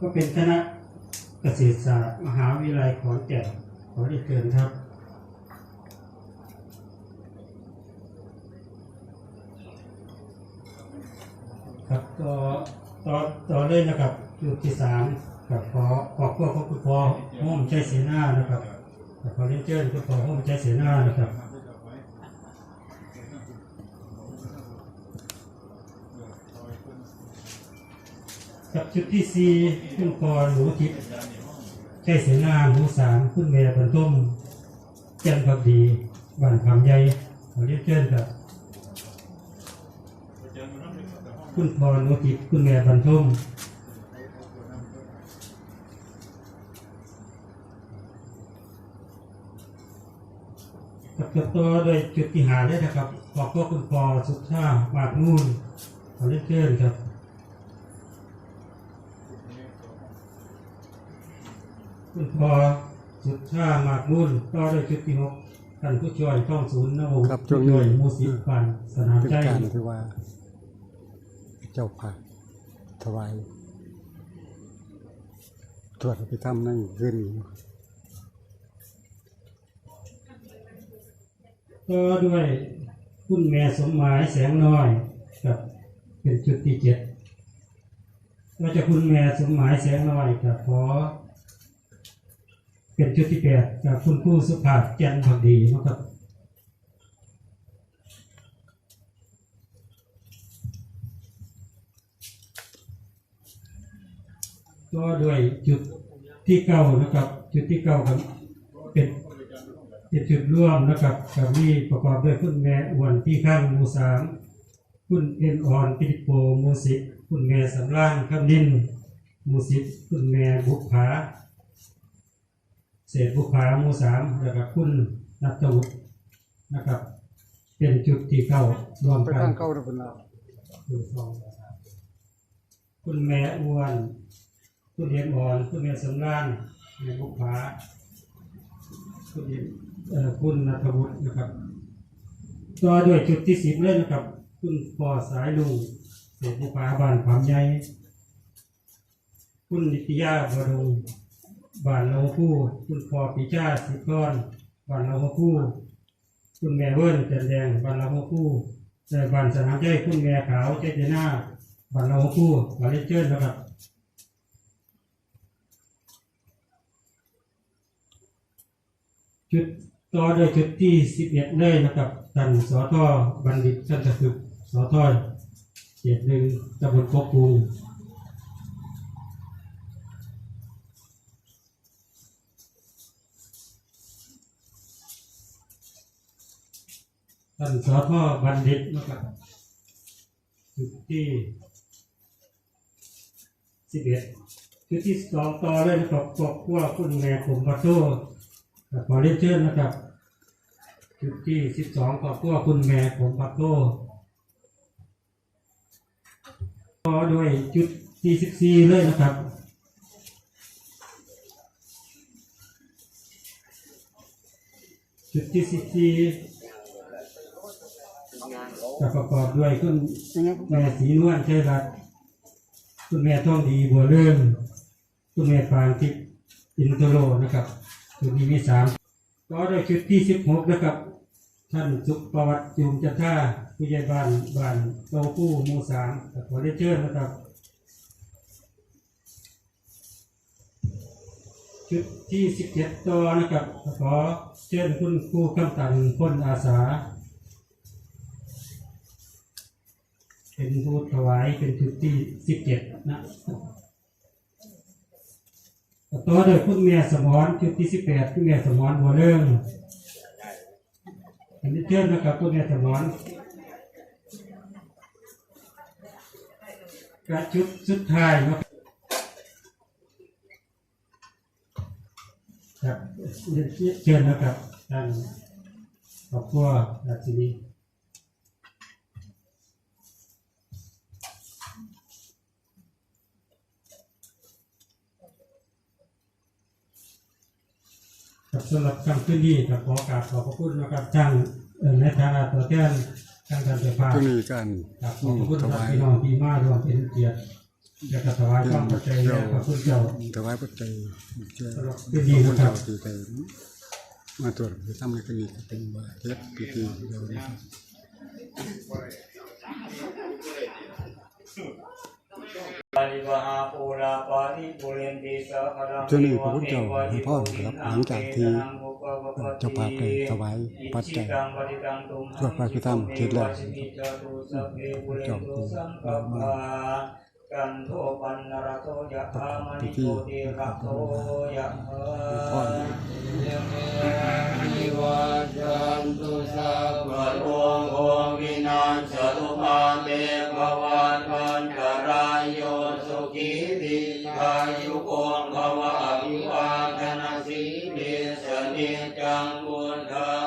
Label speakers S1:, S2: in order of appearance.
S1: ก็เป็นคณะเกษตรศาสตร์มหาวิทยาลัยขอนแก่นขอได้เชิญครับครับต่อต่อต่อเลยนะครับจุดที่สามกับขอขอบคุณคุณพ่อห้อมใจเสียหน้านะครับขอเรียนเชิญคุณพ่อห้อมใจเสียหน้านะครับ กับชุดที่สี่คุณพ่อหนูทิพย์ใจเสียหน้าหนูสามคุณแม่บรรทุมเจนพักดีบ้านคำใหญ่ขอเรียนเชิญครับคุณพ่อหนูทิพย์คุณแม่บรรทุมกับกับตัวโดยจุดที่หาได้นะครับขอบพระคุณพอสุดท่ามากนู่นขอเล่นเชิญครับ คุณพ่อสุดท่ามากนู่นต่อโดยจุดที่หกท่านผู้ช่วยต้องศูนย์นวง
S2: ครับ
S1: ผู้
S2: ช่วงนี้
S1: ช่วยมูสิปันสนาม
S2: เป็น
S1: ใจ
S2: การที่ว่า เจ้าผักถวายตรวจพิธรรมนั่งขึ้น
S1: ต่อด้วยคุณแม่สมหมายแสงน้อยกับเป็นจุดที่เจ็ดก็จะคุณแม่สมหมายแสงน้อยกับขอ เป็นชุดที่แปดจากคุณครูสุภาพแจันทร์ผักดีนะครับก็ด้วยจุดที่เก้านะครับ จุดที่เก้าครับเป็นเป็นจุดร่วมนะครับกับมีประกอบด้วยคุณแม่อ้วนที่ข้างมูสามคุณเอ็นอ่อนปิติโปมูสิคุณแม่สำร่างข้ามนินมูสิคุณแม่บุกผา เศษบุพาหมูสามแล้วก็คุณนัตวุฒินะครับ เป็นจุดที่เข้ารวม
S2: ไป
S1: กัน
S2: ทางเข้าแล้วเป็นเรา
S1: คุณสองคุณแม่อ้วน คุณเรียนอ่อน คุณแม่สำรานแม่บุพาคุณเรียนเอ่อคุณนัทวุฒินะครับต่อด้วยจุดที่สิบเลยนะครับ คุณพ่อสายลุงเศษบุพาบ้านความใหญ่คุณนิตยาบรุง บ้านเราคู่คุณพ่อปิชาสิกรบ้านเราคู่คุณแม่เวิ้นจันแดงบ้านเราคู่แต่บ้านสนามใจคุณแม่ขาวเจเจนาบ้านเราคู่บ้านเลเจอร์นะครับจุดต่อด้วยจุดที่สิบเอ็ดเลยนะครับท่านสอทอบัณฑิตท่านจะฝึกสอทอเจ็ดหนึ่งตำบลโคกปู ท่านสอทอบัณฑิตนะครับจุดที่สิบเอ็ดจุดที่สองต่อเลยนะครับครอบครัวคุณแม่ผมปัตโต้ขอเรียนเชิญนะครับ จุดที่สิบสองครอบครัวคุณแม่ผมปัตโต้ต่อด้วยจุดที่สิบสี่เลยนะครับจุดที่สิบสี่ จะประกอบด้วยคุณแม่สีนวลเชยรัตน์คุณแม่ท่องดีบัวเรื่องคุณแม่ฟางทิพย์อินโทโรนะครับจุดนี้มีสามต่อด้วยชุดที่สิบหกนะครับ ท่านสุประวัติจูมจันท่าผู้ใหญ่บ้านบ้านโตกู้หมู่สามขอได้เชิญนะครับ ชุดที่สิบเจ็ดต่อนะครับขอเชิญคุณครูคำตันพ้นอาสา เป็นผู้ถวายเป็นชุดที่สิบเจ็ดนะต่อโดยคุณแม่สมรชุดที่สิบแปดคุณแม่สมรบัวเรื่องอันนี้เชิญนะครับคุณแม่สมรกระชุดสุดท้ายเนาะครับเชิญนะครับท่านครอบครัวราชินี ครับสำหรับคำขึ้นนี้ครับขอกราบขอบพระคุณนะครับทางเอ่อในฐานะตัวแทนทางการไฟฟ้า
S2: ก็มีการ
S1: ครับขอบพระคุณ
S2: ถ
S1: ครับ
S2: วาย
S1: พี่น้องที่มารวมเป็นเกียรติอยากจะถวายความปัจจัยแด่พระพุทธเจ้า
S2: ถวายปัจจัยเจ้า
S1: สำหรับ
S2: พ
S1: พิธี
S2: ระ
S1: นะครั
S2: เจ้า
S1: บ
S2: ตีใจมาตรวจไปทำในคดีก็เป็นว่าเทศพิธีเดียวนะครับ
S3: เรนติสาคารัง
S2: เจ้าหนี้พระพุทธเจ้าให้พ่อครับหลังจากที่เจ้าภาพได้ถวายปัจจัยสวดพระพิธรรมเสร็จแล้วเจ้าคือมา
S3: กันโทปันนรโทยะธามณิโชติระโทยะหา
S2: พ่อ
S3: นิวัจันตุสัพพะโนิจังบุญทา